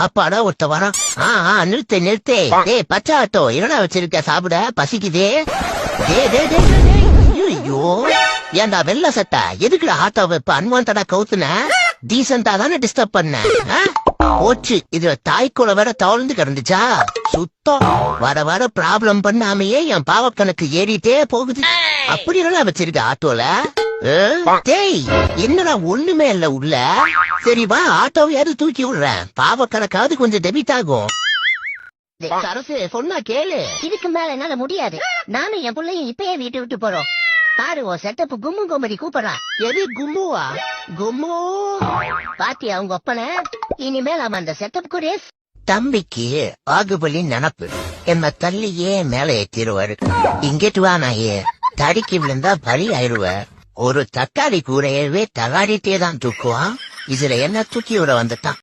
அப்பாடா ஒருத்த வரான் ஆ ஆ நிறுத்து நிறுத்து. டேய் பச்சை ஆட்டோ என்னடா வச்சிருக்க சாப்பிட? பசிக்குதே. டே டே டே ஐயோ ஏன்டா வெள்ள சட்டை? எதுக்குடா ஆட்டோவை இப்ப அன்வான்டா கவுத்துன? டீசெண்டா தானே டிஸ்டர்ப் பண்ண? போச்சு. இதுல தாய்க்குள்ள வேற தவழ்ந்து கிடந்துச்சா? சுத்தம். வர வர ப்ராப்ளம் பண்ணாமையே என் பாவ கணக்கு ஏறிட்டே போகுது. அப்படி என்னடா வச்சிருக்க ஆட்டோல? டேய் என்னடா ஒண்ணுமே இல்ல உள்ள? சரி வா ஆட்டோவையாவது தூக்கி விடுறேன். பாவ கணக்காவது கொஞ்சம் டெபிட் ஆகும். சரசு சொன்னா கேளு. இதுக்கு மேல என்னால முடியாது. நானும் என் பிள்ளையும் இப்பயே வீட்டு விட்டு போறோம். பாரு உன் செட்டப் கும்மு கும்மடி கூப்பிடுறான் எது கும்முவா கும்மு. பாத்தியா அவங்க ஒப்பன? இனிமேல் அவன் அந்த செட்டப் கூட தம்பிக்கு ஆகுபலி நினப்பு. என்ன தள்ளியே மேல ஏத்திருவாரு இங்கிட்டு வா நாயே. தடிக்கு விழுந்தா பலி ஆயிடுவ. ஒரு தக்காளி கூரையவே தகாடிட்டே தான் தூக்குவான். இதுல என்ன தூக்கி விட வந்துட்டான்?